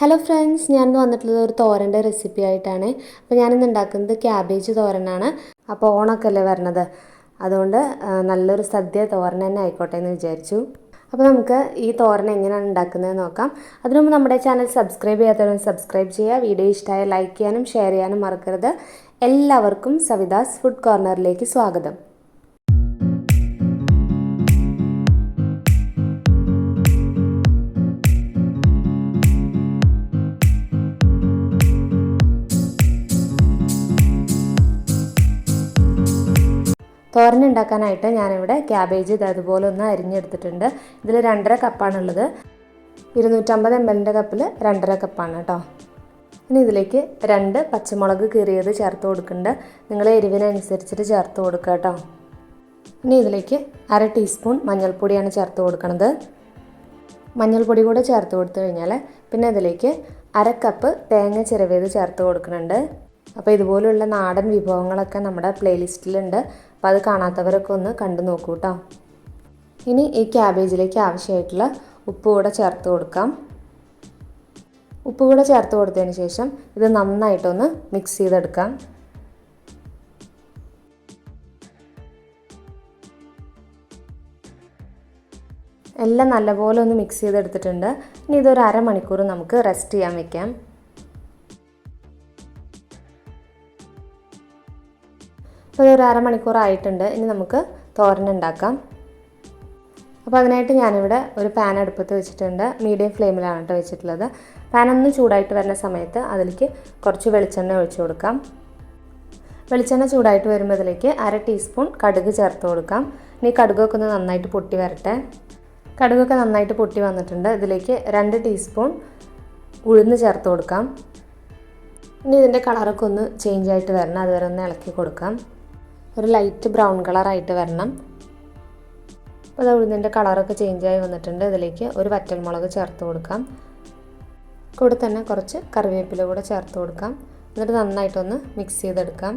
Hello friends ഞാനിന്ന് വന്നിട്ടുള്ളത് ഒരു തോരന്റെ റെസിപ്പി ആയിട്ടാണ്. അപ്പോൾ ഞാനിന്ന് ഉണ്ടാക്കുന്നത് ക്യാബേജ് തോരനാണ്. അപ്പോൾ ഓണമൊക്കെ അല്ലേ വരണത്. അതുകൊണ്ട് നല്ലൊരു സദ്യ തോരൻ തന്നെ ആയിക്കോട്ടെ എന്ന് വിചാരിച്ചു. അപ്പോൾ നമുക്ക് ഈ തോരൻ എങ്ങനെയാണ് ഉണ്ടാക്കുന്നത് നോക്കാം. അതിനു മുമ്പ് നമ്മുടെ ചാനൽ സബ്സ്ക്രൈബ് ചെയ്യാത്തവരും സബ്സ്ക്രൈബ് ചെയ്യുക. വീഡിയോ ഇഷ്ടമായ ലൈക്ക് ചെയ്യാനും ഷെയർ ചെയ്യാനും മറക്കരുത്. എല്ലാവർക്കും സവിതാസ് ഫുഡ് കോർണറിലേക്ക് സ്വാഗതം. തോരൻ ഉണ്ടാക്കാനായിട്ട് ഞാനിവിടെ ക്യാബേജ് ഇത് അതുപോലെ ഒന്ന് അരിഞ്ഞെടുത്തിട്ടുണ്ട്. ഇതിൽ രണ്ടര കപ്പാണുള്ളത്. ഇരുന്നൂറ്റമ്പത് എം എല്ലിന്റെ കപ്പിൽ രണ്ടര കപ്പാണ് കേട്ടോ. ഇനി ഇതിലേക്ക് രണ്ട് പച്ചമുളക് കീറിയത് ചേർത്ത് കൊടുക്കുന്നുണ്ട്. നിങ്ങൾ എരിവിനനുസരിച്ചിട്ട് ചേർത്ത് കൊടുക്കുക കേട്ടോ. ഇനി ഇതിലേക്ക് അര ടീസ്പൂൺ മഞ്ഞൾപ്പൊടിയാണ് ചേർത്ത് കൊടുക്കുന്നത് മഞ്ഞൾപ്പൊടി കൂടെ ചേർത്ത് കൊടുത്തു കഴിഞ്ഞാൽ പിന്നെ ഇതിലേക്ക് അര കപ്പ് തേങ്ങ ചിരവിയത് ചേർത്ത് കൊടുക്കുന്നുണ്ട്. അപ്പോൾ ഇതുപോലുള്ള നാടൻ വിഭവങ്ങളൊക്കെ നമ്മുടെ പ്ലേലിസ്റ്റിലുണ്ട് അപ്പോൾ അത് കാണാത്തവരൊക്കെ ഒന്ന് കണ്ടു നോക്കൂ കേട്ടോ ഇനി ഈ ക്യാബേജിലേക്ക് ആവശ്യമായിട്ടുള്ള ഉപ്പ് കൂടെ ചേർത്ത് കൊടുക്കാം. ഉപ്പ് കൂടെ ചേർത്ത് കൊടുത്തതിന് ശേഷം ഇത് നന്നായിട്ടൊന്ന് മിക്സ് ചെയ്തെടുക്കാം. എല്ലാം നല്ലപോലെ ഒന്ന് മിക്സ് ചെയ്തെടുത്തിട്ടുണ്ട്. ഇനി ഇതൊരു അരമണിക്കൂർ നമുക്ക് റെസ്റ്റ് ചെയ്യാൻ വെക്കാം. അപ്പോൾ ഇതൊരു അരമണിക്കൂർ ആയിട്ടുണ്ട് ഇനി നമുക്ക് തോരൻ ഉണ്ടാക്കാം. അപ്പോൾ അതിനായിട്ട് ഞാനിവിടെ ഒരു പാൻ അടുപ്പത്ത് വെച്ചിട്ടുണ്ട്. മീഡിയം ഫ്ലെയിമിലാണ് കേട്ടോ വെച്ചിട്ടുള്ളത്. പാൻ ഒന്ന് ചൂടായിട്ട് വരുന്ന സമയത്ത് അതിലേക്ക് കുറച്ച് വെളിച്ചെണ്ണ ഒഴിച്ചു കൊടുക്കാം. വെളിച്ചെണ്ണ ചൂടായിട്ട് വരുമ്പോൾ അതിലേക്ക് അര ടീസ്പൂൺ കടുക് ചേർത്ത് കൊടുക്കാം. ഇനി കടുകൊക്കെ ഒന്ന് നന്നായിട്ട് പൊട്ടി വരട്ടെ. കടുകൊക്കെ നന്നായിട്ട് പൊട്ടി വന്നിട്ടുണ്ട്. ഇതിലേക്ക് രണ്ട് ടീസ്പൂൺ ഉഴുന്ന് ചേർത്ത് കൊടുക്കാം. ഇനി ഇതിന്റെ കളറൊക്കെ ഒന്ന് ചേഞ്ച് ആയിട്ട് വരണം. അതുവരെ ഒന്ന് ഇളക്കി കൊടുക്കാം. ഒരു ലൈറ്റ് ബ്രൗൺ കളറായിട്ട് വരണം. അപ്പോൾ അത് ഉഴുന്നിന്റെ കളറൊക്കെ ചേഞ്ചായി വന്നിട്ടുണ്ട്. ഇതിലേക്ക് ഒരു വറ്റൽമുളക് ചേർത്ത് കൊടുക്കാം. കൂടെ തന്നെ കുറച്ച് കറിവേപ്പില കൂടെ ചേർത്ത് കൊടുക്കാം. എന്നിട്ട് നന്നായിട്ടൊന്ന് മിക്സ് ചെയ്തെടുക്കാം.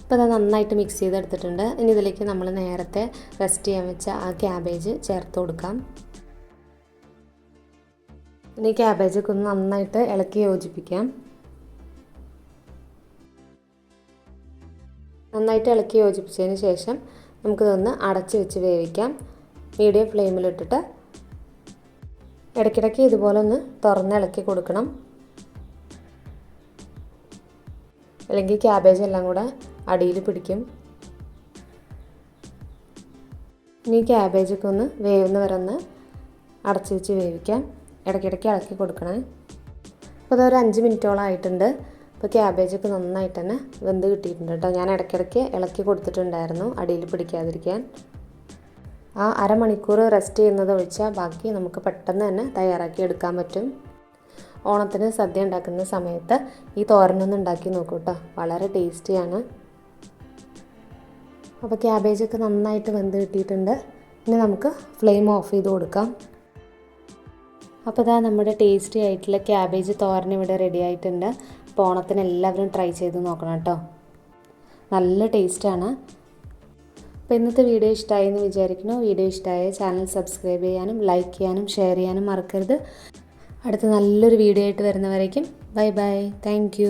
ഇപ്പോൾ അത് നന്നായിട്ട് മിക്സ് ചെയ്തെടുത്തിട്ടുണ്ട്. ഇനി ഇതിലേക്ക് നമ്മൾ നേരത്തെ റെസ്റ്റ് ചെയ്യാൻ വെച്ച ആ ക്യാബേജ് ചേർത്ത് കൊടുക്കാം. ഇനി ക്യാബേജൊക്കെ ഒന്ന് നന്നായിട്ട് ഇളക്കി യോജിപ്പിക്കാം. നന്നായിട്ട് ഇളക്കി യോജിപ്പിച്ചതിന് ശേഷം നമുക്കിതൊന്ന് അടച്ച് വെച്ച് വേവിക്കാം. മീഡിയം ഫ്ലെയിമിലിട്ടിട്ട് ഇടയ്ക്കിടയ്ക്ക് ഇതുപോലെ ഒന്ന് തുറന്ന് ഇളക്കി കൊടുക്കണം. അല്ലെങ്കിൽ ക്യാബേജ് എല്ലാം കൂടെ അടിയിൽ പിടിക്കും. ഇനി ക്യാബേജൊക്കെ ഒന്ന് വേവുന്ന വരെ ഒന്ന് അടച്ച് വെച്ച് വേവിക്കാം. ഇടയ്ക്കിടയ്ക്ക് ഇളക്കി കൊടുക്കണേ. അപ്പോൾ അതൊരു അഞ്ച് മിനിറ്റോളം ആയിട്ടുണ്ട്. അപ്പോൾ ക്യാബേജൊക്കെ നന്നായിട്ട് തന്നെ വെന്ത് കിട്ടിയിട്ടുണ്ട് കേട്ടോ. ഞാൻ ഇടയ്ക്കിടയ്ക്ക് ഇളക്കി കൊടുത്തിട്ടുണ്ടായിരുന്നു അടിയിൽ പിടിക്കാതിരിക്കാൻ. ആ അരമണിക്കൂർ റെസ്റ്റ് ചെയ്യുന്നത് ഒഴിച്ചാൽ ബാക്കി നമുക്ക് പെട്ടെന്ന് തന്നെ തയ്യാറാക്കി എടുക്കാൻ പറ്റും. ഓണത്തിന് സദ്യ ഉണ്ടാക്കുന്ന സമയത്ത് ഈ തോരനൊന്നും ഉണ്ടാക്കി നോക്കൂ കേട്ടോ. വളരെ ടേസ്റ്റിയാണ് അപ്പോൾ ക്യാബേജൊക്കെ നന്നായിട്ട് വെന്ത് കിട്ടിയിട്ടുണ്ട്. ഇനി നമുക്ക് ഫ്ലെയിം ഓഫ് ചെയ്ത് കൊടുക്കാം. അപ്പോൾ ഇതാ നമ്മുടെ ടേസ്റ്റി ആയിട്ടുള്ള ക്യാബേജ് തോരൻ ഇവിടെ റെഡി ആയിട്ടുണ്ട്. അപ്പോൾ ഓണത്തിന് എല്ലാവരും ട്രൈ ചെയ്ത് നോക്കണം കേട്ടോ. നല്ല ടേസ്റ്റാണ് അപ്പോൾ ഇന്നത്തെ വീഡിയോ ഇഷ്ടമായി എന്ന് വിചാരിക്കുന്നു. വീഡിയോ ഇഷ്ടമായ ചാനൽ സബ്സ്ക്രൈബ് ചെയ്യാനും ലൈക്ക് ചെയ്യാനും ഷെയർ ചെയ്യാനും മറക്കരുത്. അടുത്ത നല്ലൊരു വീഡിയോ ആയിട്ട് വരുന്നവരേക്കും. Bye bye thank